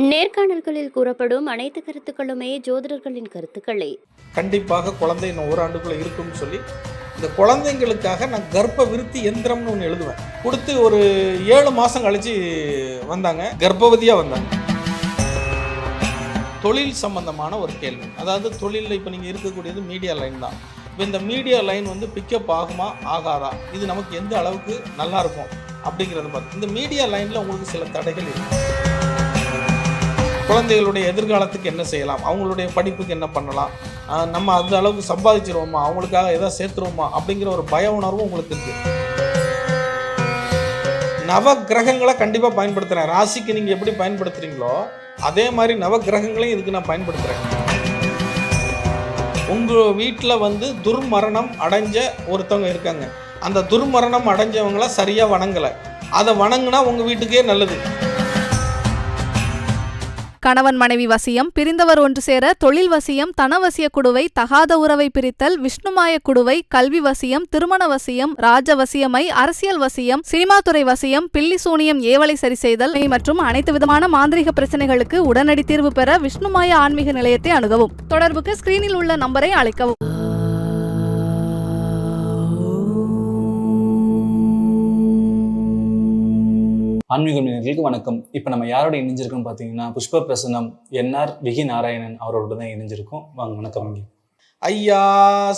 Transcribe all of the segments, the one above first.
நேர்காணல்களில் கூறப்படும் அனைத்து கருத்துக்களுமே ஜோதிடர்களின் கருத்துக்களே. கண்டிப்பாக குழந்தை இன்னும் ஓராண்டுக்குள்ளே இருக்கும்னு சொல்லி இந்த குழந்தைங்களுக்காக நான் கர்ப்ப விருத்தி எந்திரம்னு ஒன்று எழுதுவேன். கொடுத்து ஒரு ஏழு மாதம் கழிச்சு வந்தாங்க கர்ப்பவதியாக வந்தாங்க. தொழில் சம்பந்தமான ஒரு கேள்வி. அதாவது தொழிலில் இப்போ நீங்கள் இருக்கக்கூடியது மீடியா லைன் தான். இப்போ இந்த மீடியா லைன் வந்து பிக்கப் ஆகுமா ஆகாதா? இது நமக்கு எந்த அளவுக்கு நல்லா இருக்கும் அப்படிங்கிறத பார்த்து. இந்த மீடியா லைனில் உங்களுக்கு சில தடைகள் இருக்குது குழந்தைகளுடைய எதிர்காலத்துக்கு என்ன செய்யலாம்? அவங்களுடைய படிப்புக்கு என்ன பண்ணலாம்? நம்ம அந்த அளவுக்கு சம்பாதிச்சிருவோமா? அவங்களுக்காக எதாவது சேர்த்துருவோமா? அப்படிங்கிற ஒரு பய உணர்வும் உங்களுக்கு இருக்குது நவ கிரகங்களை கண்டிப்பாக பயன்படுத்துகிறேன் ராசிக்கு நீங்கள் எப்படி பயன்படுத்துகிறீங்களோ அதே மாதிரி நவ கிரகங்களையும் இதுக்கு நான் பயன்படுத்துகிறேன் உங்கள் வீட்டில் வந்து துர்மரணம் அடைஞ்ச ஒருத்தவங்க இருக்காங்க. அந்த துர்மரணம் அடைஞ்சவங்கள சரியாக வணங்கலை. அதை வணங்கினா உங்கள் வீட்டுக்கே நல்லது. கணவன் மனைவி வசியம் பிரிந்தவர் ஒன்று சேர தொழில் வசியம் தனவசிய குடுவை தகாத உறவை பிரித்தல் விஷ்ணுமாய குடுவை கல்வி வசியம் திருமண வசியம் ராஜ வசியமை அரசியல் வசியம் சினிமாத்துறை வசியம் பில்லி சூனியம் ஏவலை சரி செய்தல் மற்றும் அனைத்து விதமான மாந்திரிக பிரச்சனைகளுக்கு உடனடி தீர்வு பெற விஷ்ணுமாய ஆன்மீக நிலையத்தை அணுகவும். தொடர்புக்கு ஸ்கிரீனில் உள்ள நம்பரை அழைக்கவும். ஆன்மீக நேயர்களுக்கு வணக்கம். இப்போ நம்ம யாரோட இணைஞ்சிருக்கோம் பார்த்தீங்கன்னா புஷ்ப பிரசன்னம் என்ஆர் விகி நாராயணன் அவரோட தான் இணைஞ்சிருக்கோம். வாங்க வணக்கம் இங்கே ஐயா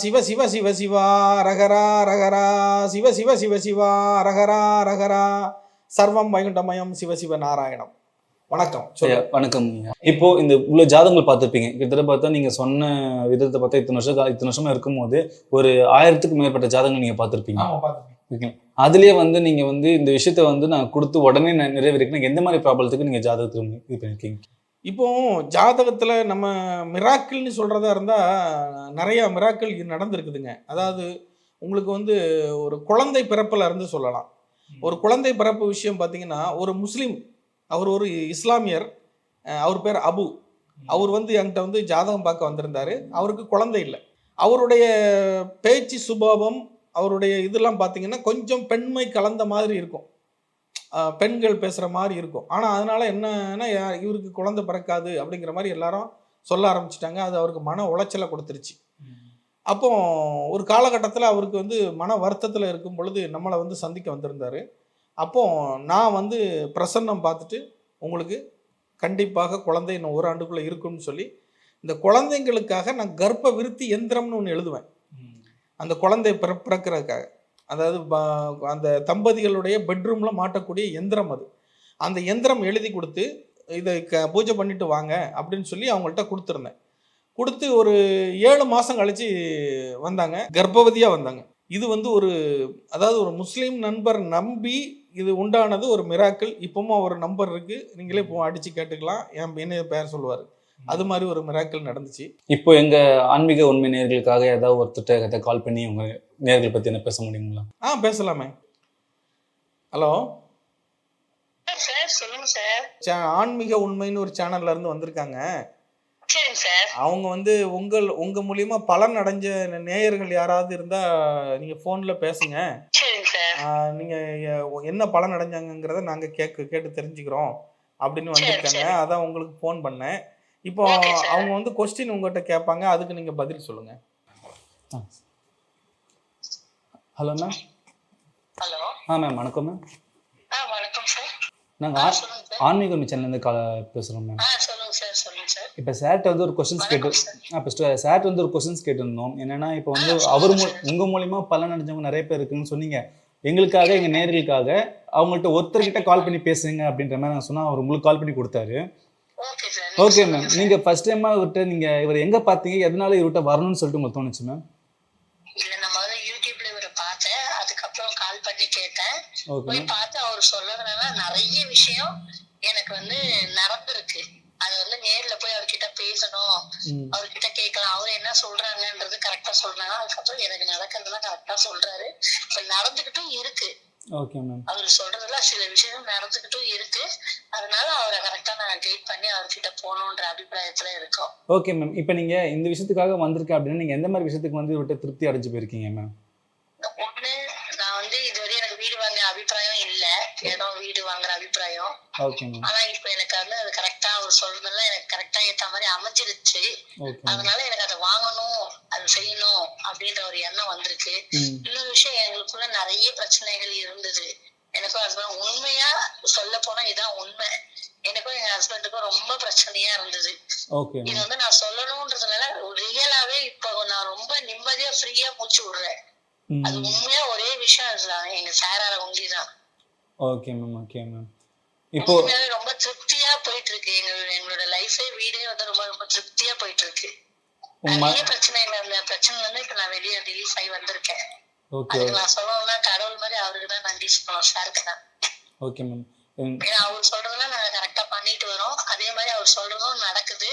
சிவ சிவ சிவ சிவா ரகரா ரகரா சிவ சிவ சிவ சிவா ரகரா ரகரா சர்வம் வைகுண்டமயம் சிவ சிவ நாராயணம். வணக்கம். வணக்கம். இப்போ இந்த இவ்வளோ ஜாதகங்கள் பார்த்துருப்பீங்க. கிட்டத்தட்ட பார்த்தா நீங்கள் சொன்ன விதத்தை பார்த்தா இத்தனை வருஷம் இத்தனை வருஷமா இருக்கும்போது ஒரு ஆயிரத்துக்கும் மேற்பட்ட ஜாதகங்கள் நீங்கள் பார்த்துருப்பீங்க. ஓகே அதுலேயே வந்து நீங்கள் வந்து இந்த விஷயத்த வந்து நான் கொடுத்து உடனே நான் நிறைவேறிக்கணும். எந்த மாதிரி ப்ராப்ளத்துக்கு நீங்கள் ஜாதகத்துக்கு இது பண்ணியிருக்கீங்க இப்போ ஜாதகத்தில் நம்ம மிராக்கிள்னு சொல்கிறதா இருந்தால் நிறையா மிராக்கிள் நடந்திருக்குதுங்க. அதாவது உங்களுக்கு வந்து ஒரு குழந்தை பிறப்பில் இருந்து சொல்லலாம். ஒரு குழந்தை பிறப்பு விஷயம் பார்த்தீங்கன்னா ஒரு முஸ்லீம் அவர் ஒரு இஸ்லாமியர் அவர் பேர் அபு. அவர் வந்து என்கிட்ட வந்து ஜாதகம் பார்க்க வந்திருந்தாரு. அவருக்கு குழந்தை இல்லை. அவருடைய பேச்சு சுபாவம் அவருடைய இதெல்லாம் பார்த்தீங்கன்னா கொஞ்சம் பெண்மை கலந்த மாதிரி இருக்கும். பெண்கள் பேசுகிற மாதிரி இருக்கும். ஆனால் அதனால் என்னன்னா இவருக்கு குழந்தை பிறக்காது அப்படிங்கிற மாதிரி எல்லாரும் சொல்ல ஆரம்பிச்சிட்டாங்க. அது அவருக்கு மன உளைச்சலை கொடுத்துருச்சு. அப்போ ஒரு காலகட்டத்தில் அவருக்கு வந்து மன வருத்தத்தில் இருக்கும் பொழுது நம்மளை வந்து சந்திக்க வந்திருந்தாரு. அப்போ நான் வந்து பிரசன்னம் பார்த்துட்டு உங்களுக்கு கண்டிப்பாக குழந்தை இன்னும் ஒரு ஆண்டுக்குள்ளே இருக்கும்னு சொல்லி இந்த குழந்தைங்களுக்காக நான் கர்ப்ப விருத்தி எந்திரம்னு ஒன்று எழுதுவேன். அந்த குழந்தை பிற பிறக்கிறதுக்காக. அதாவது அந்த தம்பதிகளுடைய பெட்ரூமில் மாட்டக்கூடிய எந்திரம் அது. அந்த எந்திரம் எழுதி கொடுத்து இதை க பூஜை பண்ணிட்டு வாங்க அப்படின்னு சொல்லி அவங்கள்ட்ட கொடுத்துருந்தேன். கொடுத்து ஒரு ஏழு மாதம் கழித்து வந்தாங்க. கர்ப்பவதியாக வந்தாங்க. இது வந்து ஒரு அதாவது ஒரு முஸ்லீம் நண்பர் நம்பி இது உண்டானது ஒரு மிராக்கள் இப்பவும் ஒரு நம்பர் இருக்குது நீங்களே இப்போ அடித்து கேட்டுக்கலாம். என் என்ன பேர் சொல்லுவார். அது மாதிரி ஒரு மிராக்கிள் நடந்துச்சு. இப்போ எங்க ஆன்மீக உண்மை நேர்களுக்காக ஏதாவது ஒருத்தர்கிட்ட கால் பண்ணி உங்க நேர்கள் பத்தி என்ன பேச முடியுங்களா? ஆ பேசலாமே. ஹலோ சார் சொல்லுங்க சார் சே- ஆன்மீக உண்மைன்னு ஒரு சேனல்ல இருந்து வந்திருக்காங்க. அவங்க வந்து உங்கள் உங்க மூலியமா பலன் அடைஞ்ச நேயர்கள் யாராவது இருந்தா நீங்க போன்ல பேசுங்க. நீங்க என்ன பலன் அடைஞ்சாங்கங்கிறத நாங்க கேட்க கேட்டு தெரிஞ்சுக்கிறோம். அப்படின்னு வந்திருக்காங்க. அதான் உங்களுக்கு ஃபோன் பண்ணேன். இப்போ. அவங்க வந்து கொஸ்டின் உங்ககிட்ட கேட்பாங்க அதுக்கு நீங்க பதில் சொல்லுங்க. ஹலோ மேம் ஹலோ ஆ மேம் வணக்கம் மேம் வணக்கம் சார் நாங்கள் ஆன்மீக உண்மை சேனல்லேருந்து கால் பேசுகிறோம் மேம் ஆ சொல்லுங்க சார் சொல்லுங்க சார் இப்போ சார்ட்ட வந்து ஒரு கொஸ்டின்ஸ் கேட்டு வணக்கம் சார் ஆ ஃபஸ்ட்டு சார்ட்ட வந்து ஒரு கொஸ்டின்ஸ் கேட்டிருந்தோம். என்னன்னா இப்போ வந்து அவர் மூ. உங்கள் மூலியமா பலன் அடைஞ்சவங்க நிறைய பேர் இருக்குன்னு சொன்னீங்க. எங்களுக்காக எங்கள் நேர்களுக்காக அவங்கள்ட்ட ஒருத்தர்கிட்ட கால் பண்ணி பேசுங்க அப்படின்ற மாதிரி நான் சொன்னால் அவர் உங்களுக்கு கால் பண்ணி கொடுத்தாரு. ஓகே மேம் நீங்கள் ஃபர்ஸ்ட் டைமாக இவர்கிட்ட நீங்கள் இவர் எங்கே பார்த்தீங்க? எதனால இவர்கிட்ட வரணும்னு சொல்லிட்டு உங்களுக்கு தோணுச்சு மேம் இல்ல நான் முதல்ல யூடியூப்ல இவரை பார்த்தேன். அதுக்கப்புறம் கால் பண்ணி கேட்டேன். போய் பார்த்து அவர் சொல்லதுனால நிறைய விஷயம் எனக்கு வந்து நடந்திருக்கு. அது வந்து நேர்ல போய் அவர்கிட்ட பேசணும். அவர்கிட்ட கேட்கலாம். அவர் என்ன சொல்றாங்கன்றது கரெக்டா சொல்றாங்க அதுக்கப்புறம் எனக்கு நடக்கிறதெல்லாம் கரெக்டா சொல்றாரு. இப்ப நடந்துகிட்டும் இருக்கு. ஓகே மேம் அவர் சொல்றதுல சில விஷயம் நடந்துகிட்டும் இருக்கு. அதனால அவரை கரெக்டா நான் கைட் பண்ணி அவர்கிட்ட போகணுன்ற அபிப்பிராயத்துல இருக்கோம். ஓகே மேம் இப்போ நீங்கள் இந்த விஷயத்துக்காக வந்திருக்க அப்படின்னா நீங்கள் எந்த மாதிரி விஷயத்துக்கு வந்து இவர்கிட்ட திருப்தி அடைஞ்சு போயிருக்கீங்க மேம் ஒண்ணு நான் வந்து இதுவரை எனக்கு வீடு வாங்குற அபிப்பிராயம் இல்ல. இடம் வீடு வாங்குற அபிப்பிராயம். ஆனா இப்ப எனக்கு வந்து அது கரெக்டா அவர் சொல்றதெல்லாம் எனக்கு கரெக்டா ஏத்த மாதிரி அமைஞ்சிருச்சு. அதனால எனக்கு அதை வாங்கணும் அது செய்யணும் அப்படின்ற ஒரு எண்ணம் வந்திருக்கு. இன்னொரு விஷயம் எங்களுக்குள்ள நிறைய பிரச்சனைகள் இருந்தது. எனக்கும் ஹஸ்பண்ட் உண்மையா சொல்ல போனா இதான் உண்மை. எனக்கும் எங்க ஹஸ்பண்டுக்கும் ரொம்ப பிரச்சனையா இருந்தது. இது வந்து நான் சொல்லணும்ன்றதுனால ரியலாவே இப்போ நான் ரொம்ப நிம்மதியா ஃப்ரீயா மூச்சு விடுறேன். அது உண்மையா ஒரே விஷயம் அதுதான். எங்க சாரார ஒண்டிதான் ஓகே மேம் ஓகே மேம் இப்போ ரொம்ப திருப்தியா போயிட்டு இருக்கு எங்க எங்களோட லைஃபே வீடே வந்து ரொம்ப ரொம்ப திருப்தியா போயிட்டு இருக்கு நிறைய பிரச்சனை இல்ல அந்த பிரச்சனைல இருந்து இப்ப நான் வெளியே ரிலீஃப் ஆகி வந்திருக்கேன். ஓகே அதுக்கு நான் சொல்லணும்னா கடவுள் மாதிரி அவருக்கு தான் நன்றி சொல்லணும் சாருக்கு தான். ஓகே மேம் ஏன்னா அவர் சொல்றதெல்லாம் நாங்க கரெக்டா பண்ணிட்டு வரோம். அதே மாதிரி அவர் சொல்றதும் நடக்குது.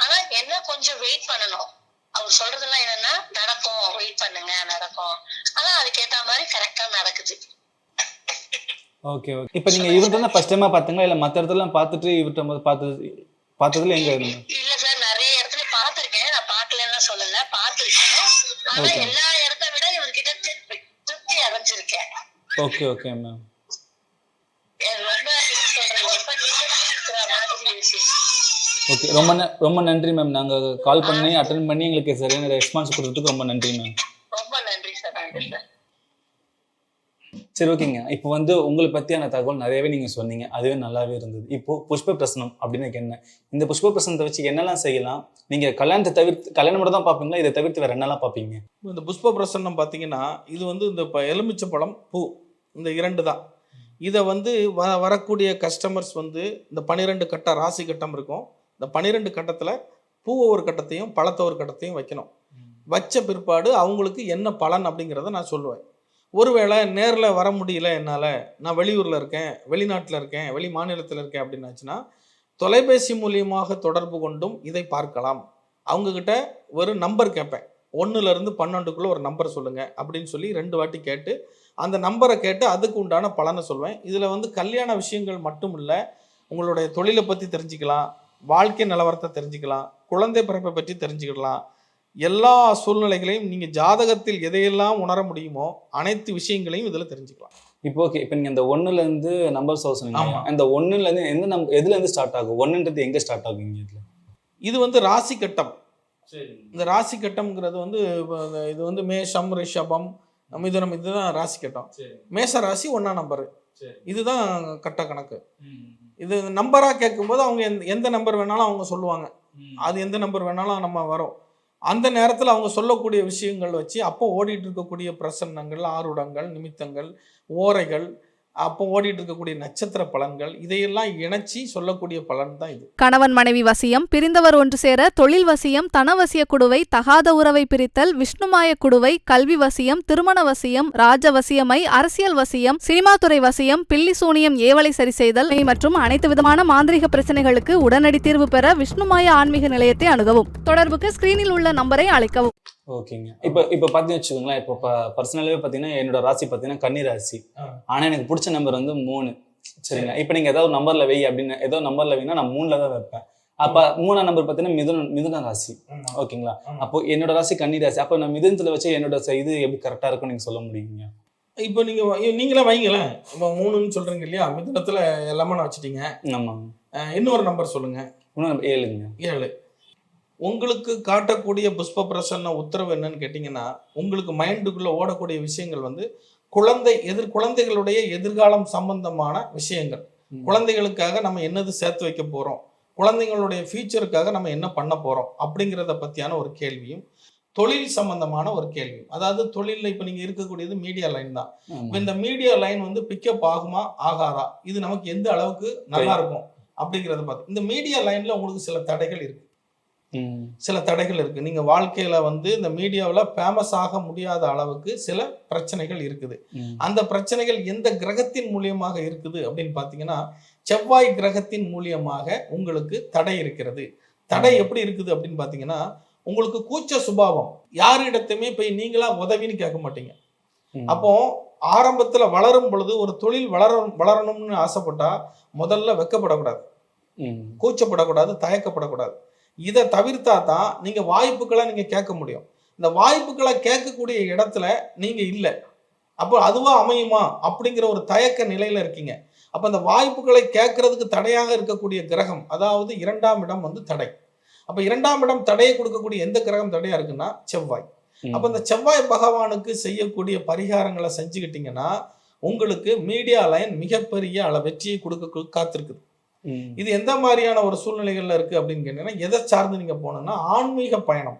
ஆனா என்ன கொஞ்சம் வெயிட் பண்ணணும். அவர் சொல்றதெல்லாம் என்னன்னா நடக்கும். வெயிட் பண்ணுங்க நடக்கும். ஆனா அதுக்கேத்த மாதிரி கரெக்டா நடக்குது. ஓகே ஓகே இப்போ நீங்க இவர்கிட்ட தான் ஃபர்ஸ்ட் டைமா பாத்தீங்களா? இல்ல மத்த இடத்துல பார்த்துட்டு இவர்கிட்ட பார்த்தது பார்த்ததுல எங்க இருந்தீங்க? இல்ல சார் நிறைய இடத்துல பாத்திருக்கேன். நான் பாக்கலன்னு சொல்லல பாத்திருக்கேன். ஆனா. எல்லா இடத்த விட இவர்கிட்ட திருப்தி அடைஞ்சிருக்கேன். ஓகே ஓகே மேம் எனக்கு ரொம்ப எப்படி சொல்றது ரொம்ப நீங்க இருக்கிற மாதிரி விஷயம் ஓகே ரொம்ப ந- ரொம்ப நன்றி மேம் நாங்க கால் பண்ணி அட்டன் பண்ணி எங்களுக்கு சரியான ரெஸ்பான்ஸ் கொடுத்ததுக்கு ரொம்ப நன்றி மேம் ரொம்ப நன்றி சார் நன்றி சார் சரி ஓகேங்க இப்போ வந்து உங்களை பத்தியான தகவல் நிறையவே நீங்க சொன்னீங்க. அதுவே நல்லாவே இருந்தது. இப்போ புஷ்ப பிரசனம் அப்படின்னு என்ன? இந்த புஷ்ப பிரசனத்தை வச்சு என்னெல்லாம் செய்யலாம்? நீங்க கல்யாணத்தை தவிர்த்து கல்யாணம் மட்டும் தான் பார்ப்பீங்களா? இதை தவிர்த்து வேற என்னெல்லாம் பார்ப்பீங்க? இந்த புஷ்ப பிரசன்னம் பார்த்தீங்கன்னா இது வந்து இந்த எலுமிச்சை பழம் பூ இந்த இரண்டு தான். இதை வந்து வ வரக்கூடிய கஸ்டமர்ஸ் வந்து இந்த பன்னிரெண்டு கட்ட ராசி கட்டம் இருக்கும். இந்த பன்னிரெண்டு கட்டத்தில் பூவை ஒரு கட்டத்தையும் பழத்தை ஒரு கட்டத்தையும் வைக்கணும். வச்ச பிற்பாடு அவங்களுக்கு என்ன பலன் அப்படிங்கிறத நான் சொல்லுவேன். ஒருவேளை நேரில் வர முடியல என்னால் நான் வெளியூரில் இருக்கேன் வெளிநாட்டில் இருக்கேன் வெளி மாநிலத்தில் இருக்கேன் அப்படின்னாச்சுன்னா தொலைபேசி மூலியமாக தொடர்பு கொண்டும் இதை பார்க்கலாம். அவங்கக்கிட்ட ஒரு நம்பர் கேட்பேன். ஒன்றுலேருந்து பன்னெண்டுக்குள்ளே ஒரு நம்பர் சொல்லுங்கள் அப்படின்னு சொல்லி ரெண்டு வாட்டி கேட்டு அந்த நம்பரை கேட்டு அதுக்கு உண்டான பலனை சொல்வேன். இதில் வந்து கல்யாண விஷயங்கள் மட்டும் இல்லை உங்களுடைய தொழிலை பற்றி தெரிஞ்சுக்கலாம் வாழ்க்கை நிலவரத்தை தெரிஞ்சுக்கலாம் குழந்தை பிறப்பை பற்றி தெரிஞ்சுக்கலாம் எல்லா சூழ்நிலைகளையும் நீங்கள் ஜாதகத்தில் எதையெல்லாம் உணர முடியுமோ அனைத்து விஷயங்களையும் இதில் தெரிஞ்சுக்கலாம். இப்போ ஓகே இப்போ நீங்க இந்த ஒண்ணுல இருந்து நம்பர் சொன்னீங்க. அந்த ஒண்ணுல இருந்து எந்த நம் எதுல இருந்து ஸ்டார்ட் ஆகும்? ஒண்ணுன்றது எங்க ஸ்டார்ட் ஆகும் இங்க இதுல? இது வந்து ராசி கட்டம். இந்த ராசி கட்டம்ங்கிறது வந்து இப்ப இந்த இது வந்து மேஷம் ரிஷபம் மிதுனம் இதுதான் ராசி கட்டம். மேஷ ராசி ஒன்றா நம்பரு இதுதான் கட்ட கணக்கு. இது நம்பராக கேட்கும்போது அவங்க எந்த எந்த நம்பர் வேணாலும் அவங்க சொல்லுவாங்க. அது எந்த நம்பர் வேணாலும் நம்ம வரும். அந்த நேரத்தில் அவங்க சொல்லக்கூடிய விஷயங்கள் வச்சு அப்போ ஓடிட்டு இருக்கக்கூடிய பிரசன்னங்கள் ஆருடங்கள் நிமித்தங்கள் ஓரைகள் அப்போ ஓடிட்டு இருக்கக்கூடிய நட்சத்திர பலன்கள் இதையெல்லாம் இணைச்சி சொல்லக்கூடிய பலன் தான் இது. கணவன் மனைவி வசியம் பிரிந்தவர் ஒன்று சேர தொழில் வசியம் தனவசிய குடுவை தகாத உறவை பிரித்தல் விஷ்ணுமாய குடுவை கல்வி வசியம் திருமண வசியம் ராஜ வசியமை அரசியல் வசியம் சினிமா துறை வசியம் பில்லி சூனியம் ஏவலை சரி செய்தல் மற்றும் அனைத்து விதமான மாந்திரிக பிரச்சனைகளுக்கு உடனடி தீர்வு பெற விஷ்ணுமாய ஆன்மீக நிலையத்தை அணுகவும். தொடர்புக்கு ஸ்கிரீனில் உள்ள நம்பரை அழைக்கவும். ஓகேங்க. இப்போ இப்போ பார்த்தீங்கன்னு வச்சுக்கோங்களேன் இப்போ பர்சனலாகவே பார்த்தீங்கன்னா என்னோட ராசி பார்த்தீங்கன்னா கன்னி ராசி. ஆனால் எனக்கு பிடிச்ச நம்பர் வந்து மூணு. சரிங்களா? இப்போ நீங்கள் ஏதாவது நம்பர்ல வை அப்படின்னு ஏதோ நம்பர்ல வைனா நான் மூணுல தான் வைப்பேன். அப்போ மூணாம் நம்பர் பார்த்தீங்கன்னா மிதுன மிதுன ராசி. ஓகேங்களா? அப்போ என்னோட ராசி கன்னி ராசி அப்போ நான் மிதுனத்தில் வச்சு என்னோட இது எப்படி கரெக்டாக இருக்கும்னு நீங்கள் சொல்ல முடியுங்க? இப்போ நீங்கள் நீங்களே வைங்களேன். இப்போ மூணுன்னு சொல்கிறீங்க இல்லையா? மிதுனத்தில் லெமன் வச்சுட்டீங்க. ஆமாம் இன்னொரு நம்பர் சொல்லுங்கள் இன்னும் ஏழுங்க. ஏழு. உங்களுக்கு காட்டக்கூடிய புஷ்ப பிரசன்ன உத்தரவு என்னன்னு கேட்டிங்கன்னா உங்களுக்கு மைண்டுக்குள்ளே ஓடக்கூடிய விஷயங்கள் வந்து குழந்தை எதிர் குழந்தைகளுடைய எதிர்காலம் சம்பந்தமான விஷயங்கள். குழந்தைகளுக்காக நம்ம என்னது சேர்த்து வைக்க போகிறோம் குழந்தைங்களுடைய ஃபியூச்சருக்காக நம்ம என்ன பண்ண போகிறோம் அப்படிங்கிறத பற்றியான ஒரு கேள்வியும் தொழில் சம்பந்தமான ஒரு கேள்வியும். அதாவது தொழிலில் இப்போ நீங்கள் இருக்கக்கூடியது மீடியா லைன் தான். இப்போ இந்த மீடியா லைன் வந்து பிக்கப் ஆகுமா? ஆகாதா? இது நமக்கு எந்த அளவுக்கு நல்லா இருக்கும்? அப்படிங்கிறத பார்த்து இந்த மீடியா லைனில் உங்களுக்கு சில தடைகள் இருக்கு. சில தடைகள் இருக்கு. நீங்க வாழ்க்கையில வந்து இந்த மீடியாவில் ஃபேமஸ் ஆக முடியாத அளவுக்கு சில பிரச்சனைகள் இருக்குது. அந்த பிரச்சனைகள் எந்த கிரகத்தின் மூலியமாக இருக்குது அப்படின்னு பார்த்தீங்கன்னா செவ்வாய் கிரகத்தின் மூலியமாக உங்களுக்கு தடை இருக்கிறது. தடை எப்படி இருக்குது அப்படின்னு பார்த்தீங்கன்னா உங்களுக்கு கூச்ச சுபாவம். யாரிடத்தையுமே போய் நீங்களா உதவின்னு கேட்க மாட்டீங்க. அப்போ ஆரம்பத்துல வளரும் பொழுது ஒரு தொழில் வளர வளரணும்னு ஆசைப்பட்டா முதல்ல வெக்கப்படக்கூடாது. கூச்சப்படக்கூடாது தயக்கப்படக்கூடாது. இதை தவிர்த்தா தான் நீங்க வாய்ப்புகளை நீங்க கேட்க முடியும். இந்த வாய்ப்புகளை கேட்கக்கூடிய இடத்துல நீங்க இல்லை. அப்போ அதுவா அமையுமா? அப்படிங்கிற ஒரு தயக்க நிலையில இருக்கீங்க. அப்ப அந்த வாய்ப்புகளை கேட்கறதுக்கு தடையாக இருக்கக்கூடிய கிரகம் அதாவது இரண்டாம் இடம் வந்து தடை. அப்ப இரண்டாம் இடம் தடையை கொடுக்கக்கூடிய எந்த கிரகம் தடையா இருக்குன்னா செவ்வாய். அப்ப இந்த செவ்வாய் பகவானுக்கு செய்யக்கூடிய பரிகாரங்களை செஞ்சுக்கிட்டீங்கன்னா உங்களுக்கு மீடியா லைன் மிகப்பெரிய அள வெற்றியை கொடுக்க காத்திருக்குது. இது எந்த மாதிரியான ஒரு சூழ்நிலைகள்ல இருக்கு அப்படின்னு கேட்டீங்கன்னா எதை சார்ந்து நீங்க போனோம்னா ஆன்மீக பயணம்.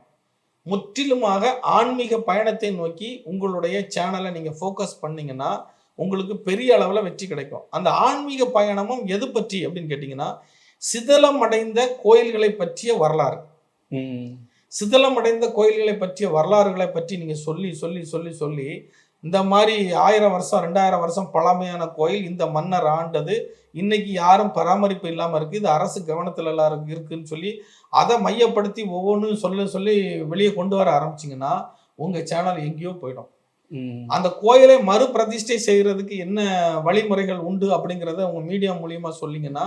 முற்றிலுமாக ஆன்மீக பயணத்தை நோக்கி உங்களுடைய சேனலை நீங்க ஃபோக்கஸ் பண்ணீங்கன்னா உங்களுக்கு பெரிய அளவில் வெற்றி கிடைக்கும். அந்த ஆன்மீக பயணமும் எது பற்றி அப்படின்னு கேட்டிங்கன்னா சிதலம் அடைந்த கோயில்களை பற்றிய வரலாறு. ம். சிதலம் அடைந்த கோயில்களை பற்றிய வரலாறுகளை பற்றி நீங்கள் சொல்லி சொல்லி சொல்லி சொல்லி இந்த மாதிரி ஆயிரம் வருஷம் ரெண்டாயிரம் வருஷம் பழமையான கோயில் இந்த மன்னர் ஆண்டது. இன்னைக்கு யாரும் பராமரிப்பு இல்லாமல் இருக்குது இது அரசு கவனத்தில் எல்லாரும் இருக்குன்னு சொல்லி அதை மையப்படுத்தி ஒவ்வொன்றும் சொல்ல சொல்லி வெளியே கொண்டு வர ஆரம்பிச்சிங்கன்னா உங்கள் சேனல் எங்கேயோ போயிடும். அந்த கோயிலை மறுபிரதிஷ்டை செய்கிறதுக்கு என்ன வழிமுறைகள் உண்டு அப்படிங்கிறத உங்க மீடியா மூலியமா சொன்னீங்கன்னா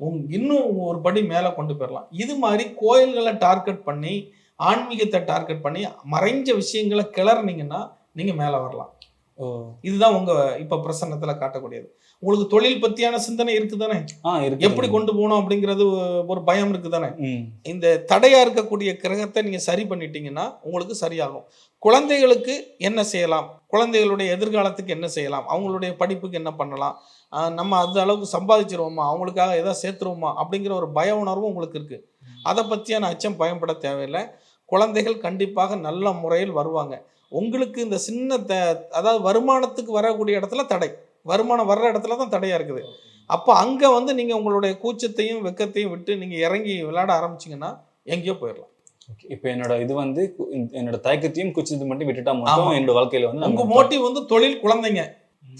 உங்க இன்னும் ஒரு படி மேலே கொண்டு போயிடலாம் இது மாதிரி கோயில்களை டார்கெட் பண்ணி ஆன்மீகத்தை டார்கெட் பண்ணி மறைஞ்ச விஷயங்களை கிளறினீங்கன்னா நீங்க மேலே வரலாம். ஓ இதுதான் உங்க இப்ப பிரசன்னத்துல காட்டக்கூடியது. உங்களுக்கு தொழில் பத்தியான சிந்தனை இருக்குதானே? எப்படி கொண்டு போகணும் அப்படிங்கிறது ஒரு பயம் இருக்குதானே. இந்த தடையா இருக்கக்கூடிய கிரகத்தை நீங்க சரி பண்ணிட்டீங்கன்னா உங்களுக்கு சரியாகும். குழந்தைகளுக்கு என்ன செய்யலாம்? குழந்தைகளுடைய எதிர்காலத்துக்கு என்ன செய்யலாம்? அவங்களுடைய படிப்புக்கு என்ன பண்ணலாம்? நம்ம அந்த அளவுக்கு சம்பாதிச்சிருவோமா? அவங்களுக்காக எதாவது சேர்த்துருவோமா? அப்படிங்கிற ஒரு பய உணர்வும் உங்களுக்கு இருக்கு. அதை பற்றியான அச்சம் பயன்பட தேவையில்லை. குழந்தைகள் கண்டிப்பாக நல்ல முறையில் வருவாங்க. உங்களுக்கு இந்த சின்ன த அதாவது வருமானத்துக்கு வரக்கூடிய இடத்துல தடை. வருமானம் வர்ற இடத்துல தான் தடையா இருக்குது. அப்போ அங்கே வந்து நீங்கள் உங்களுடைய கூச்சத்தையும் வெக்கத்தையும் விட்டு நீங்கள் இறங்கி விளையாட ஆரம்பிச்சீங்கன்னா எங்கேயோ போயிடலாம். இப்போ என்னோட இது வந்து என்னோட தயக்கத்தையும் குச்சித்து மட்டும் விட்டுட்டா மட்டும். என்னோட வாழ்க்கையில வந்து உங்க நம்ம- மோட்டிவ் வந்து தொழில் குழந்தைங்க.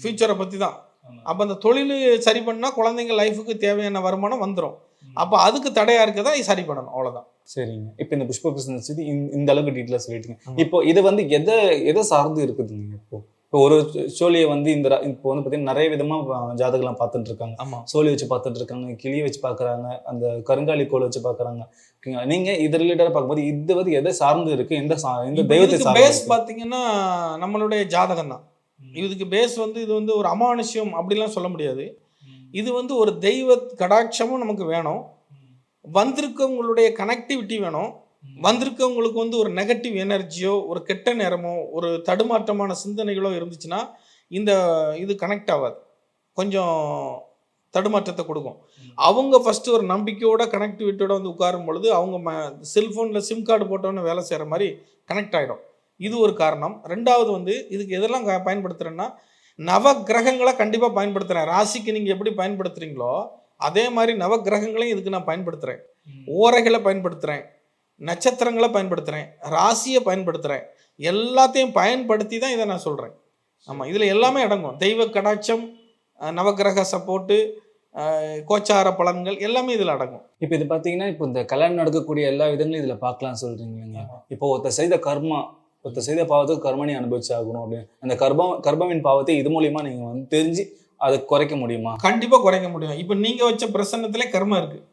ஃபியூச்சரை பற்றி தான். அப்போ அந்த தொழில் சரி பண்ணால் குழந்தைங்க லைஃபுக்கு தேவையான வருமானம் வந்துடும் அப்போ அதுக்கு தடையா இருக்கதா சரி பண்ணணும். அவ்வளோதான் சரிங்க. இப்போ இந்த புஷ்ப பிசினஸ் இது இந்த- இந்த அளவுக்கு டீட்டெயிலாக சொல்லிட்டீங்க. இப்போ இது வந்து எதை எதை சார்ந்து இருக்குதுங்க இப்போ? இப்போ ஒரு சோழியை வந்து இந்த இப்போ வந்து பார்த்தீங்கன்னா நிறைய விதமா ஜாதகம்லாம் பார்த்துட்டு இருக்காங்க. ஆமாம் சோழி வச்சு பார்த்துட்டு இருக்காங்க கிளியை வச்சு பார்க்கறாங்க அந்த கருங்காலி கோல் வச்சு பார்க்கறாங்க. ஓகேங்களா? நீங்க இது ரிலேட்டடாக பார்க்கும்போது இது வந்து எதை சார்ந்து இருக்கு? எந்த சா- எந்த தெய்வத்தை பேஸ்? பார்த்தீங்கன்னா நம்மளுடைய ஜாதகம் தான். இதுக்கு பேஸ் வந்து இது வந்து ஒரு அமானுஷ்யம் அப்படிலாம் சொல்ல முடியாது. இது வந்து ஒரு தெய்வ கடாட்சமும் நமக்கு வேணும். வந்திருக்கவங்களுடைய கனெக்டிவிட்டி வேணும். வந்திருக்கவங்களுக்கு வந்து ஒரு நெகட்டிவ் எனர்ஜியோ ஒரு கெட்ட நேரமோ ஒரு தடுமாற்றமான சிந்தனைகளோ இருந்துச்சுன்னா இந்த இது கனெக்ட் ஆகாது. கொஞ்சம் தடுமாற்றத்தை கொடுக்கும். அவங்க ஃபஸ்ட்டு ஒரு நம்பிக்கையோட கனெக்டிவிட்டியோட வந்து உட்காரும் பொழுது அவங்க ம செல்ஃபோனில் சிம் கார்டு போட்டோன்னு வேலை செய்கிற மாதிரி கனெக்ட் ஆகிடும் இது ஒரு காரணம். ரெண்டாவது வந்து இதுக்கு எதெல்லாம் பயன்படுத்துகிறேன்னா நவ கிரகங்களை கண்டிப்பாக பயன்படுத்துகிறேன் ராசிக்கு நீங்கள் எப்படி பயன்படுத்துகிறீங்களோ அதே மாதிரி நவ கிரகங்களையும் இதுக்கு நான் பயன்படுத்துகிறேன் ஓரைகளை பயன்படுத்துகிறேன் நட்சத்திரங்களை பயன்படுத்துகிறேன் ராசியை பயன்படுத்துகிறேன் எல்லாத்தையும் பயன்படுத்தி தான் இதை நான் சொல்கிறேன் ஆமாம் இதில் எல்லாமே அடங்கும். தெய்வ கடாட்சம் அஹ், நவக்கிரக சப்போர்ட்டு கோச்சார பலன்கள் எல்லாமே இதில் அடங்கும். இப்போ இது பார்த்தீங்கன்னா இப்போ இந்த கல்யாணம் நடக்கக்கூடிய எல்லா விதங்களும் இதில் பார்க்கலாம் சொல்றீங்க இப்போ ஒருத்தர் செய்த கர்மா ஒருத்தர் செய்த பாவத்துக்கு கர்மனி அனுபவிச்சு ஆகணும் அப்படின்னு. அந்த கர்ப்பம் கர்ப்பவின் பாவத்தை இது மூலியமா நீங்க வந்து தெரிஞ்சு அதை குறைக்க முடியுமா? கண்டிப்பாக குறைக்க முடியும். இப்போ நீங்கள் வச்ச பிரசன்னத்திலே கர்மம் இருக்குது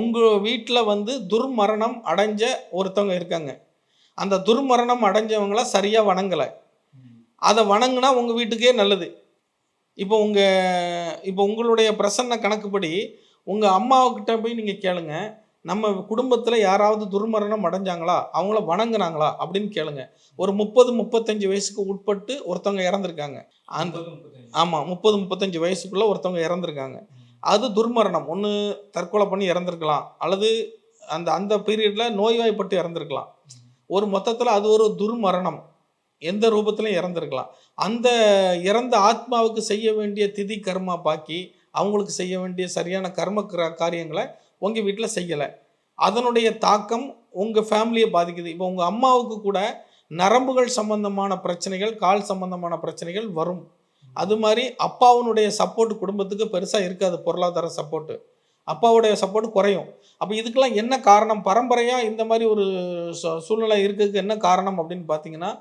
உங்கள் வீட்டில் வந்து துர்மரணம் அடைஞ்ச ஒருத்தவங்க இருக்காங்க. அந்த துர்மரணம் அடைஞ்சவங்கள சரியாக வணங்கலை. அதை வணங்குனா உங்கள் வீட்டுக்கே நல்லது. இப்போ உங்கள் இப்போ உங்களுடைய பிரசன்ன கணக்குப்படி உங்கள் அம்மாவுக்கிட்ட போய் நீங்கள் கேளுங்க. நம்ம குடும்பத்தில் யாராவது துர்மரணம் அடைஞ்சாங்களா? அவங்கள வணங்குனாங்களா? அப்படின்னு கேளுங்க. ஒரு முப்பது முப்பத்தஞ்சு வயசுக்கு உட்பட்டு ஒருத்தவங்க இறந்துருக்காங்க. அந்த ஆமாம் முப்பது முப்பத்தஞ்சு வயசுக்குள்ளே ஒருத்தவங்க இறந்துருக்காங்க. அது துர்மரணம். ஒன்று தற்கொலை பண்ணி இறந்துருக்கலாம். அல்லது அந்த அந்த பீரியடில் நோய்வாய்ப்பட்டு இறந்துருக்கலாம். ஒரு மொத்தத்தில் அது ஒரு துர்மரணம். எந்த ரூபத்திலையும் இறந்துருக்கலாம். அந்த இறந்த ஆத்மாவுக்கு செய்ய வேண்டிய திதி கர்மா பாக்கி அவங்களுக்கு செய்ய வேண்டிய சரியான கர்ம கிர- காரியங்களை உங்கள் வீட்டில் செய்யலை. அதனுடைய தாக்கம் உங்கள் ஃபேமிலியை பாதிக்குது. இப்போ உங்கள் அம்மாவுக்கு கூட நரம்புகள் சம்பந்தமான பிரச்சனைகள் கால் சம்பந்தமான பிரச்சனைகள் வரும். அது மாதிரி அப்பாவுனுடைய சப்போர்ட் குடும்பத்துக்கு பெருசாக இருக்காது. பொருளாதார சப்போர்ட்டு அப்பாவுடைய சப்போர்ட் குறையும். அப்போ இதுக்கெல்லாம் என்ன காரணம்? பரம்பரையாக இந்த மாதிரி ஒரு சூழ்நிலை இருக்கிறதுக்கு என்ன காரணம் அப்படின்னு பார்த்தீங்கன்னா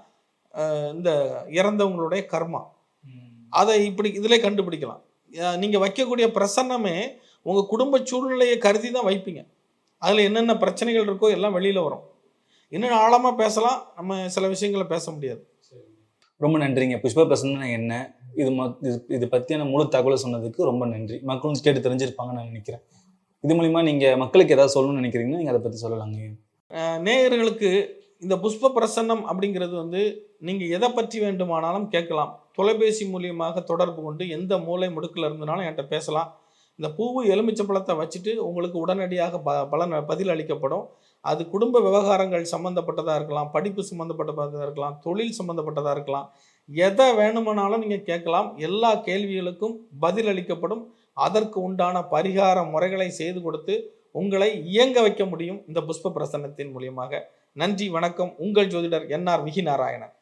இந்த இறந்தவங்களுடைய கர்மா. அதை இப்படி இதிலே கண்டுபிடிக்கலாம். அஹ் நீங்க வைக்கக்கூடிய பிரசன்னமே உங்க குடும்ப சூழ்நிலையை கருதி தான் வைப்பீங்க. அதில் என்னென்ன பிரச்சனைகள் இருக்கோ எல்லாம் வெளியில வரும். இன்னும் ஆழமாக பேசலாம் நம்ம சில விஷயங்களை பேச முடியாது. ரொம்ப நன்றிங்க. புஷ்ப பிரசன்னா என்ன? இது மொ- இது இது பற்றியான முழு தகவலை சொன்னதுக்கு ரொம்ப நன்றி. மக்களும் கேட்டு தெரிஞ்சிருப்பாங்கன்னு நான் நினைக்கிறேன். இது மூலிமா நீங்கள் மக்களுக்கு ஏதாவது சொல்லணும்னு நினைக்கிறீங்கன்னா நீங்கள் அதை பற்றி சொல்லலாங்க. நேயர்களுக்கு இந்த புஷ்ப பிரசன்னம் அப்படிங்கிறது வந்து நீங்கள் எதை பற்றி வேண்டுமானாலும் கேட்கலாம். தொலைபேசி மூலியமாக தொடர்பு கொண்டு எந்த மூலை முடுக்கில் இருந்தனாலும் என்கிட்ட பேசலாம். இந்த பூவு எலுமிச்சம்பழத்தை வச்சுட்டு உங்களுக்கு உடனடியாக ப பலன் பதில் அளிக்கப்படும் அது குடும்ப விவகாரங்கள் சம்மந்தப்பட்டதாக இருக்கலாம் படிப்பு சம்மந்தப்பட்டதாக இருக்கலாம் தொழில் சம்மந்தப்பட்டதாக இருக்கலாம். எதை வேணுமானாலும் நீங்கள் கேட்கலாம். எல்லா கேள்விகளுக்கும் பதில் அளிக்கப்படும் அதற்கு உண்டான பரிகார முறைகளை செய்து கொடுத்து உங்களை இயங்க வைக்க முடியும். இந்த புஷ்ப பிரசன்னத்தின் மூலியமாக. நன்றி வணக்கம். உங்கள் ஜோதிடர் என்ஆர் விகி நாராயணன்.